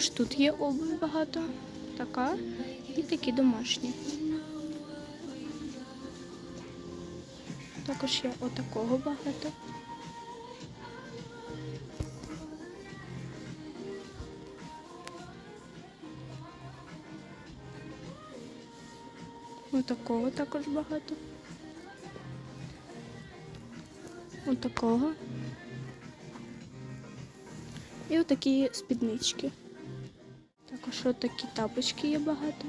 Також тут є обувь багато. Така і такі домашні. Також є отакого багато. Отакого також багато. Отакого. І отакі спіднички. Також отакі тапочки є багато.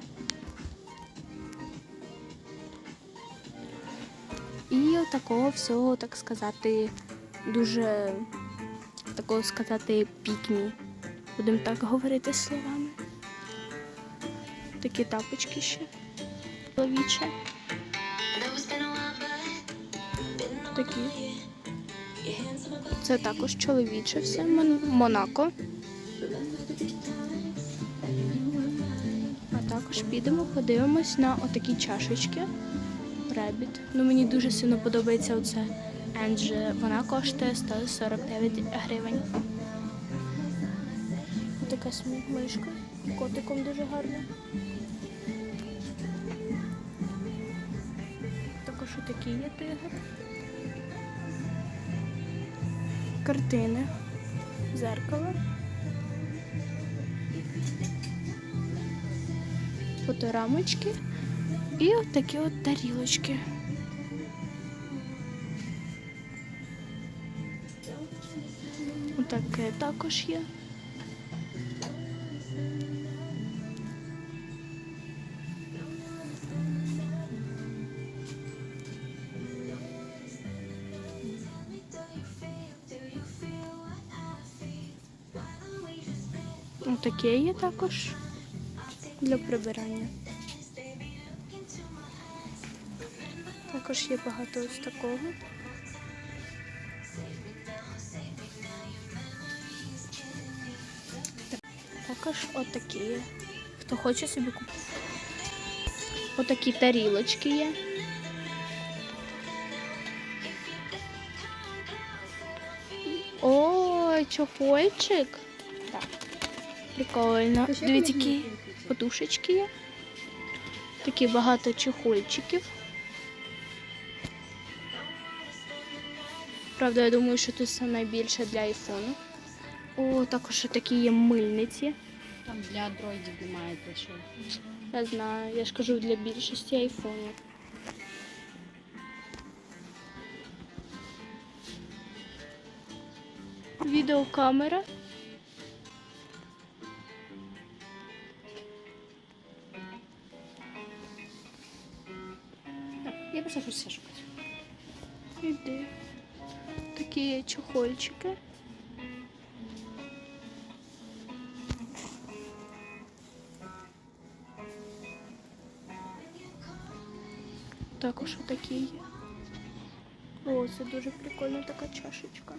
І такого всього, так сказати, дуже такого сказати пікмі. Будемо так говорити словами. Такі тапочки ще чоловічі. Такі. Це також чоловіче все, Мон- Монако. Також підемо, подивимось на отакі чашечки. Ребіт. Ну мені дуже сильно подобається оце. Енджі. Вона коштує 149 гривень. Така мишка. Котиком дуже гарна. Також отакі є тигр. Картини. Зеркало. Фоторамочки. І от такі от тарілочки. Отаке також є. Отаке є також Для прибирання. Також є багато ось такого. Також отакі. Хто хоче собі купити. Отакі тарілочки є. Ой, чохольчик. Так. Прикольно. Дивіться, які подушечки є. Такі багато чехольчиків. Правда, я думаю, що тут це найбільше для айфону. О, також такі є мильниці. Там для андроїдів немає те, що. Я знаю, я ж кажу для більшості айфонів. Відеокамера. Так, я пішла щось ще шукати. Іди. Такі чохольчики. Також отакі є. О, це дуже прикольна така чашечка.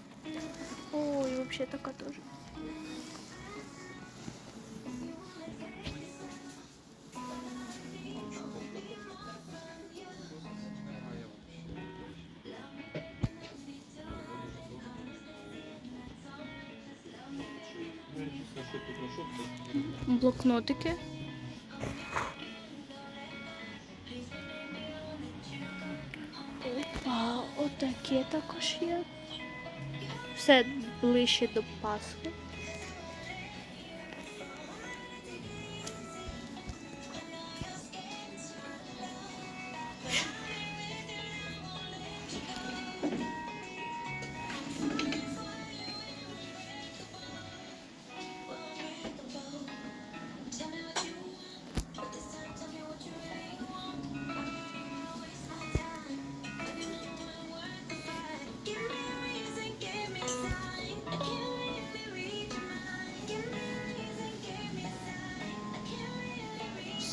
Ой, взагалі така теж. Блокнотики. Опа, отаке також є. Все ближче до Пасхи.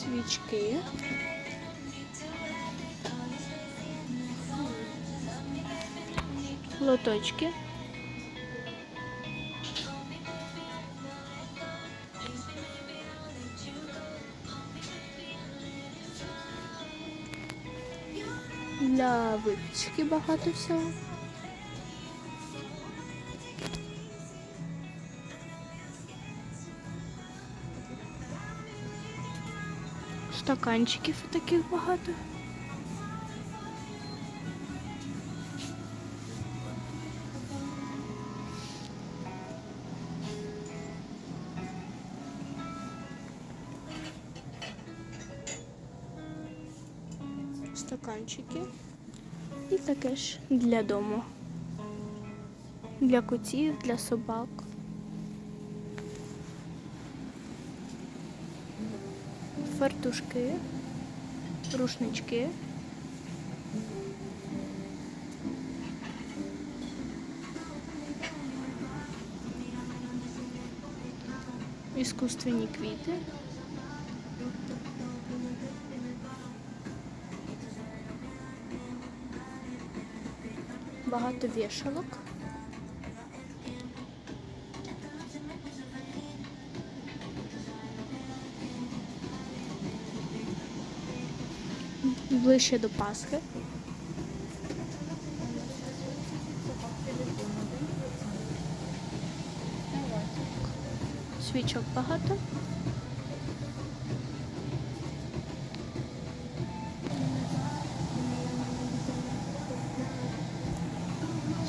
Свічки. Лоточки. Для випічки багато всього. Стаканчиків таких багато. Стаканчики. І таке ж для дому. Для котів, для собак. Фартушки, рушнички. Іскусственні квіти. Багато вішалок. Ближче до Пасхи. Свічок багато.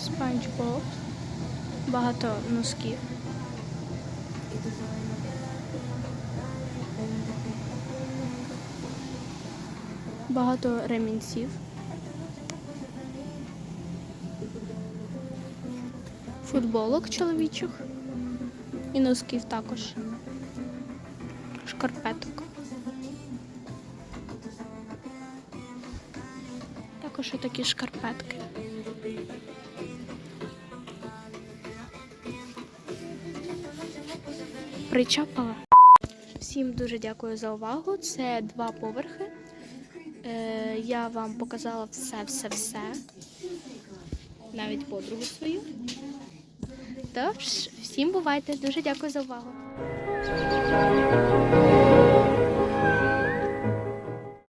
Спанч Боб. Багато носків. Багато ремінців. Футболок чоловічих. І носків також. Шкарпеток. Також такі шкарпетки. Причапала. Всім дуже дякую за увагу. Це два поверхи. Е, я вам показала все-все-все. Навіть подругу свою. Тож, всім бувайте. Дуже дякую за увагу.